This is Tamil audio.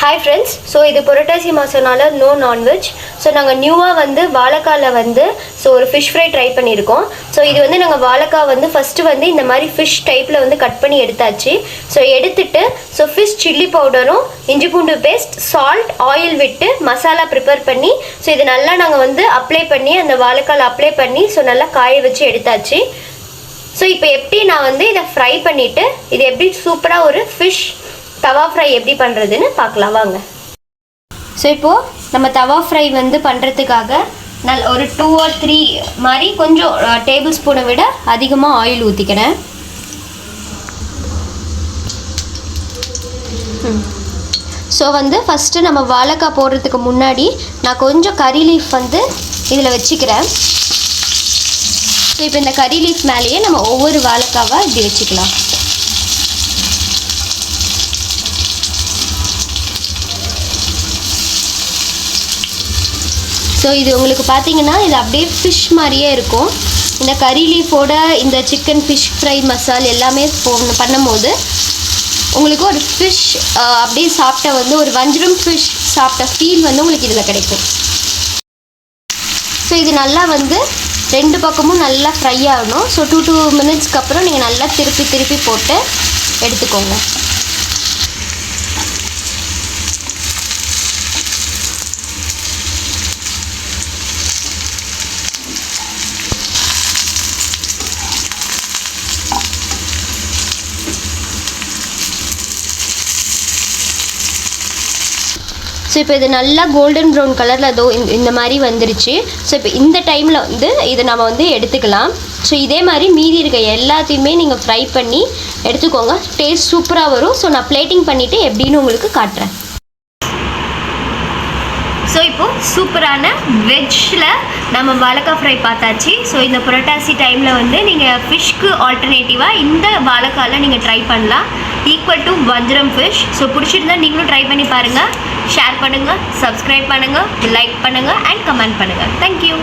ஹாய் ஃப்ரெண்ட்ஸ் ஸோ இது புரட்டாசி மாதம்னால நோ நான்வெஜ் ஸோ நாங்கள் நியூவாக வந்து வாழைக்காயில் வந்து ஸோ ஒரு ஃபிஷ் ஃப்ரை ட்ரை பண்ணியிருக்கோம். ஸோ இது வந்து நாங்கள் வாழைக்காய் வந்து ஃபஸ்ட்டு வந்து இந்த மாதிரி ஃபிஷ் டைப்பில் வந்து கட் பண்ணி எடுத்தாச்சு. ஸோ எடுத்துட்டு ஸோ ஃபிஷ் சில்லி பவுடரும் இஞ்சி பூண்டு பேஸ்ட் சால்ட் ஆயில் விட்டு மசாலா ப்ரிப்பேர் பண்ணி ஸோ இது நல்லா நாங்கள் வந்து அப்ளை பண்ணி அந்த வாழைக்காயில் அப்ளை பண்ணி ஸோ நல்லா காய வச்சு எடுத்தாச்சு. ஸோ இப்போ எப்படி நான் வந்து இதை ஃப்ரை பண்ணிவிட்டு இது எப்படி சூப்பராக ஒரு ஃபிஷ் தவா ஃப்ரை எப்படி பண்ணுறதுன்னு பார்க்கலாம் வாங்க. ஸோ இப்போது நம்ம தவா ஃப்ரை வந்து பண்ணுறதுக்காக நல் ஒரு டூ ஆர் த்ரீ மாதிரி கொஞ்சம் டேபிள் ஸ்பூனை விட அதிகமாக ஆயில் ஊற்றிக்கிறேன் ஸோ வந்து ஃபஸ்ட்டு நம்ம வாழைக்காய் போடுறதுக்கு முன்னாடி நான் கொஞ்சம் கறி லீஃப் வந்து இதில் வச்சுக்கிறேன். ஸோ இப்போ இந்த கறி லீஃப் மேலேயே நம்ம ஒவ்வொரு வாழைக்காவாக இப்படி வச்சுக்கலாம். ஸோ இது உங்களுக்கு பார்த்தீங்கன்னா இது அப்படியே ஃபிஷ் மாதிரியே இருக்கும். இந்த கறி லீஃபோட இந்த சிக்கன் ஃபிஷ் ஃப்ரை மசால் எல்லாமே பண்ணும்போது உங்களுக்கு ஒரு ஃபிஷ் அப்படியே சாப்பிட்ட வந்து ஒரு வஞ்சிரம் ஃபிஷ் சாப்பிட்ட ஃபீல் வந்து உங்களுக்கு இதில் கிடைக்கும். ஸோ இது நல்லா வந்து ரெண்டு பக்கமும் நல்லா ஃப்ரை ஆகணும். ஸோ டூ டூ மினிட்ஸ்க்கு அப்புறம் நீங்கள் நல்லா திருப்பி திருப்பி போட்டு எடுத்துக்கோங்க. ஸோ இப்போ இது நல்லா கோல்டன் ப்ரௌன் கலரில் அதோ இந்த இந்த மாதிரி வந்துருச்சு. ஸோ இப்போ இந்த டைமில் வந்து இதை நம்ம வந்து எடுத்துக்கலாம். ஸோ இதே மாதிரி மீதி இருக்க எல்லாத்தையுமே நீங்கள் ஃப்ரை பண்ணி எடுத்துக்கோங்க. டேஸ்ட் சூப்பராக வரும். ஸோ நான் பிளேட்டிங் பண்ணிவிட்டு எப்படின்னு உங்களுக்கு காட்டுறேன். ஸோ இப்போது சூப்பரான வெஜ்ஜில் நம்ம வாழைக்காய் ஃப்ரை பார்த்தாச்சு. ஸோ இந்த புரட்டாசி டைமில் வந்து நீங்கள் ஃபிஷ்க்கு ஆல்டர்னேட்டிவாக இந்த வாழைக்காயில் நீங்கள் ட்ரை பண்ணலாம். ஈக்குவல் டு வஞ்சரம் ஃபிஷ் ஸோ பிடிச்சிருந்தா நீங்களும் ட்ரை பண்ணி பாருங்கள் ஷேர் பண்ணுங்கள் சப்ஸ்கிரைப் பண்ணுங்கள் லைக் பண்ணுங்கள் அண்ட் கமெண்ட் பண்ணுங்கள் தேங்க்யூ